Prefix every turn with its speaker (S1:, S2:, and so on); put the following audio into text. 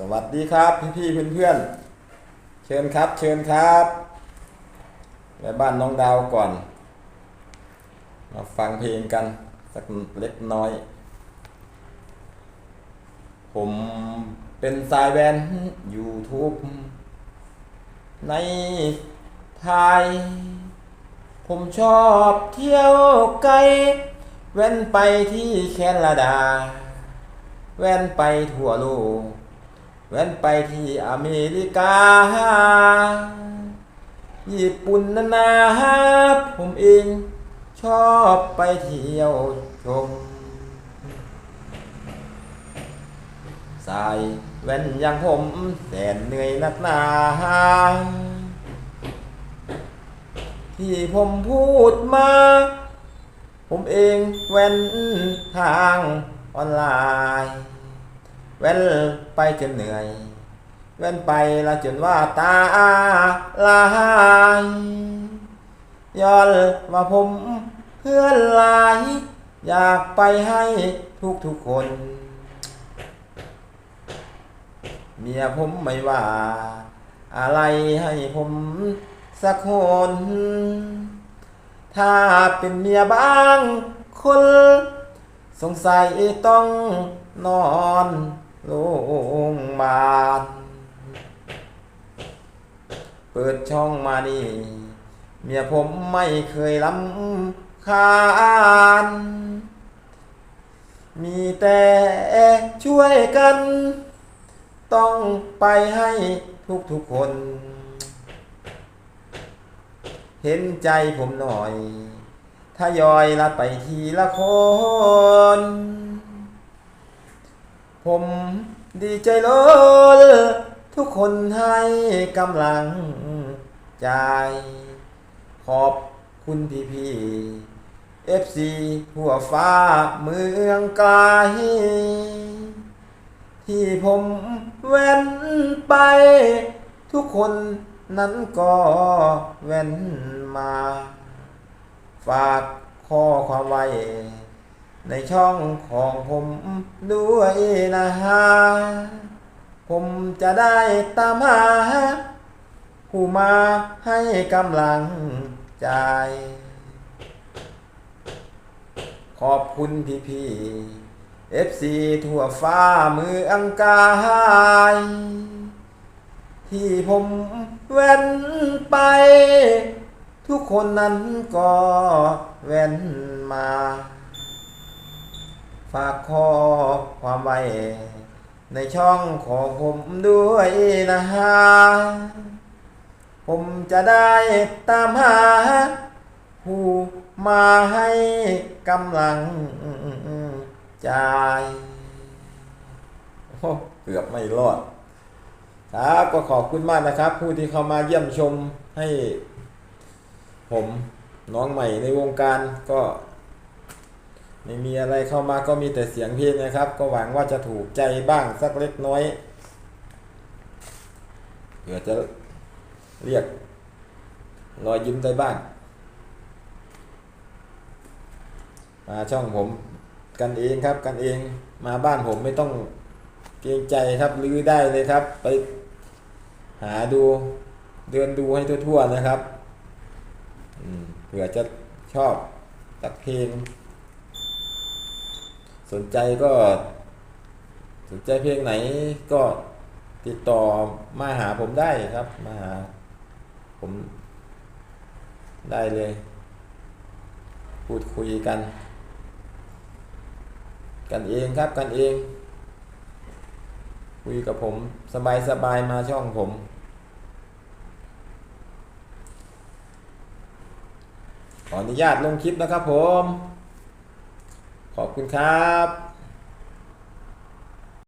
S1: สวัสดีครับพี่พี่ๆเพื่อนๆเชิญครับ เชิญครับไปบ้านน้องดาวก่อน มาฟังเพลงกัน สักเล็กน้อย ผมเป็นสายแวนยูทูบในไทย ผมชอบเที่ยวไกล แว่นไปที่แคนาดา แว่นไปทั่วโลก แว่นไปที่อเมริกา ญี่ปุ่นนานาผมเองชอบไปเที่ยวชม สายแว่นอย่างผมแสนเหนื่อยนักหนา ที่ผมพูดมา ผมเองแว่นทางออนไลน์ แว่นไปจนเหนื่อย แว่นไปละจนว่าตาลายย้อนว่าผมเพื่อนลาย อยากไปให้ทุกทุกคน เมียผมไม่ว่า อะไรให้ผมสักคนถ้าเป็นเมียบางคน สงสัยต้องนอน โรงพยาบาลเปิดช่องมานี่ เมียผมไม่เคยลำคาญ มีแต่ช่วยกัน ต้องไปให้ทุกทุกคน เห็นใจผมหน่อย ถ้ายอยละไปทีละคน ผมดีใจโลดทุกคนให้กำลังใจ ขอบคุณพี่พี่เอฟซีหัวฟ้าเมืองไกลที่ผมแว่นไป ทุกคนนั้นก็แว่นมา ฝากข้อความไว้ ในช่องของผมด้วยนะฮะ ผมจะได้ตามหาผู้มาให้กำลังใจ ขอบคุณพี่พี่เอฟซีทั่วฟ้ามืออังกายที่ผมแว่นไป ทุกคนนั้นก็แว่นมา ฝากข้อความไว้ ในช่องของผมด้วยนะฮะ ผมจะได้ตามหา ผู้มาให้กำลังใจเกือบไม่รอด ครับก็ขอบคุณมากนะครับ ผู้ที่เข้ามาเยี่ยมชมให้ผมน้องใหม่ในวงการก็ ไม่มีอะไรเข้ามาก็มีแต่เสียงเพลงนะครับ ก็หวังว่าจะถูกใจบ้างสักเล็กน้อยเผื่อจะเรียกรอยยิ้มได้บ้างมาช่องผมกันเองครับกันเองมาบ้านผมไม่ต้องเกรงใจครับลื้อได้เลยครับ ไปหาดูเดินดูให้ทั่วๆนะครับเผื่อจะชอบตักเพลง สนใจก็ สนใจเพลงไหนก็ติดต่อมาหาผมได้ครับ มาหา ผมได้เลย พูดคุยกัน กันเองครับกันเอง คุยกับผมสบายสบายๆมาช่องผม ขออนุญาตลงคลิปนะครับผม ขอบคุณครับ